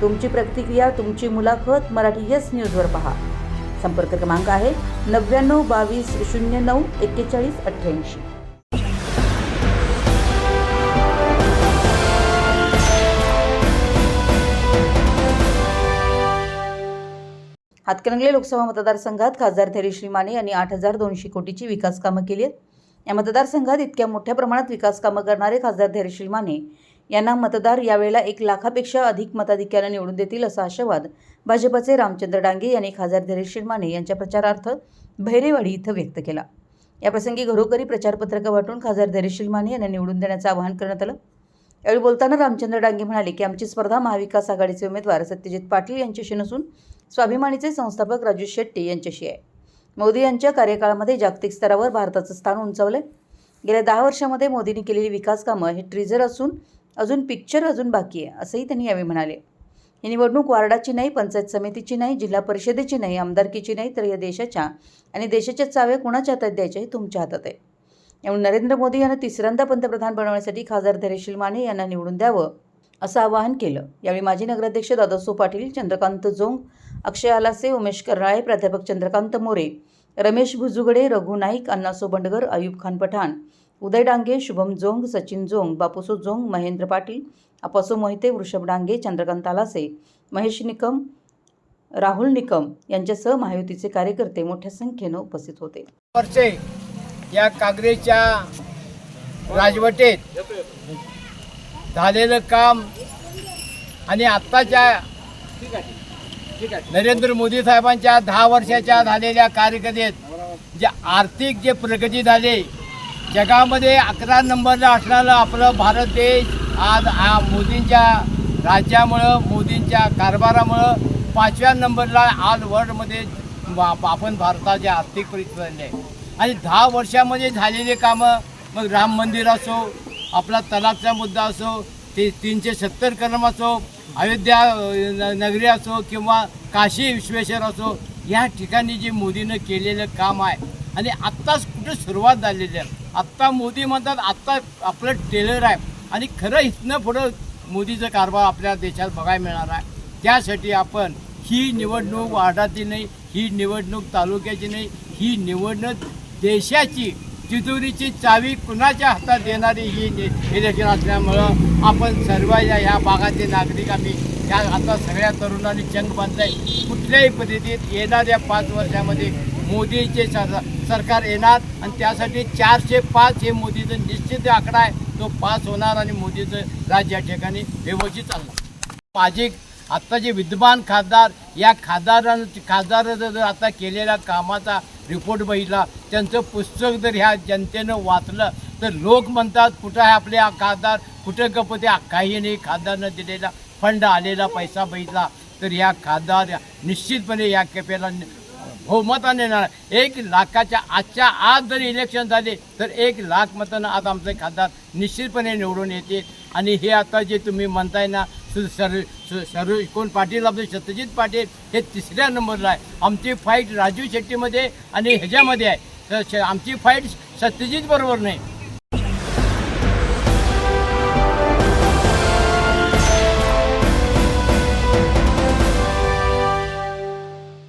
तुमची प्रतिक्रिया तुमची मुलाखत मराठी येस न्यूजवर पहा. संपर्क क्रमांक आहे नव्याण्णव बावीस शून्य नऊ एक्केचाळीस अठ्ठ्याऐंशी. हातकणंगले लोकसभा मतदारसंघात खासदार धैर्यश्री माने यांनी आठ हजार दोनशे कोटीची विकास कामं केली आहेत. या मतदारसंघात इतक्या मोठ्या प्रमाणात विकास कामं करणारे खासदार धैर्यश्री माने यांना मतदार यावेळेला एक लाखापेक्षा अधिक मताधिक्यानं निवडून देतील असा आशावाद भाजपचे रामचंद्र डांगे यांनी खासदार धैर्यशील माने यांच्या प्रचारार्थ भैरेवाडी इथं व्यक्त केला. याप्रसंगी घरोघरी प्रचारपत्रकं वाटून खासदार धैर्यशील माने यांना निवडून देण्याचं आवाहन करण्यात आलं. यावेळी बोलताना रामचंद्र डांगे म्हणाले की आमची स्पर्धा महाविकास आघाडीचे उमेदवार सत्यजित पाटील यांच्याशी नसून स्वाभिमानीचे संस्थापक राजू शेट्टी यांच्याशी आहे. मोदी यांच्या कार्यकाळामध्ये जागतिक स्तरावर भारताचं स्थान उंचावलं गेल्या दहा वर्षामध्ये मोदींनी केलेली विकास कामं हे ट्रिझर असून अजून पिक्चर अजून बाकी आहे असंही त्यांनी यावेळी म्हणाले. ही निवडणूक वार्डाची नाही पंचायत समितीची नाही जिल्हा परिषदेची नाही आमदारकीची नाही तर या देशाच्या आणि देशाच्या चाव्या कुणाच्या हातात द्यायच्या हे तुमच्या हातात आहे. यामुळे नरेंद्र मोदी यांना तिसऱ्यांदा पंतप्रधान बनवण्यासाठी खासदार धैर्यशील माने यांना निवडून द्यावं असं आवाहन केलं. यावेळी माजी नगराध्यक्ष दादासो पाटील चंद्रकांत जोंग अक्षय आलासे उमेश कर्नाळे प्राध्यापक चंद्रकांत मोरे रमेश भुजुगडे रघु नाईक अण्णासो बंडगर अयूब खान पठाण उदय डांगे शुभम जोंग सचिन जोंग बापूसो जोंग महेंद्र पाटील अपासो मोहिते वृषभ डांगे चंद्रकांत आलासे महेश निकम राहुल निकम यांच्यासह महायुतीचे कार्यकर्ते मोठ्या संख्येनं उपस्थित होते. वर्षे या काँग्रेसच्या राजवटीत झालेलं काम आणि आत्ताच्या नरेंद्र मोदी साहेबांच्या दहा वर्षाच्या झालेल्या कार्यकर्तेत जे आर्थिक जे प्रगती झाली जगामध्ये अकरा नंबरला असणारं आपलं भारत देश आज आ मोदींच्या राज्यामुळं मोदींच्या कारभारामुळं पाचव्या नंबरला आज वर्ल्डमध्ये बा- आपण भारताची आर्थिक परिस्थिती आहे. आणि दहा वर्षामध्ये झालेले कामं मग राम मंदिर असो आपला तलाकचा मुद्दा असो ते तीनशे सत्तर कलम असो अयोध्या नगरी असो किंवा काशी विश्वेश्वर असो या ठिकाणी जे मोदीनं केलेलं काम आहे. आणि आत्ताच कुठे सुरुवात झालेली आहे. आत्ता मोदी म्हणतात आत्ता आपलं टेलर आहे. आणि खरं इथनं पुढं मोदीचं कारभार आपल्या देशात बघायला मिळणार आहे. त्यासाठी आपण ही निवडणूक वार्डाची नाही ही निवडणूक तालुक्याची नाही ही निवडणूक देशाची तिजोरीची चावी कुणाच्या हातात देणारी ही इलेक्शन असल्यामुळं आपण सर्व या ह्या भागाचे नागरिक आम्ही या आता सगळ्या तरुणांनी चंग बांधलाय कुठल्याही पद्धतीत येणाऱ्या पाच वर्षामध्ये मोदीचे सर सरकार येणार आणि त्यासाठी चारशे पाच हे मोदीचं निश्चित आकडा आहे. तो पास होणार आणि मोदीचं राज्य या ठिकाणी व्यवस्थित चालणार. माझे आत्ता जे विद्यमान खासदार या खासदारां खासदारानं जर आता केलेल्या कामाचा रिपोर्ट बघितला त्यांचं पुस्तक जर ह्या जनतेनं वाचलं तर लोक म्हणतात कुठं आहे आपले हा खासदार? कुठं गपते काही नाही. खासदारनं दिलेला फंड आलेला पैसा बघितला तर ह्या खासदार निश्चितपणे या केपेला बहुमताने येणार एक लाखाच्या आजच्या आज जर इलेक्शन झाले तर एक लाख मतानं आज आमचे खासदार निश्चितपणे निवडून येतील. आणि हे आता जे तुम्ही म्हणताय ना सर सर कोण पाटील आपले सत्यजित पाटील हे तिसऱ्या नंबरला आहे. आमची फाईट राजू शेट्टीमध्ये आणि ह्याच्यामध्ये आहे. तर श- आमची फाईट सत्यजित बरोबर नाही.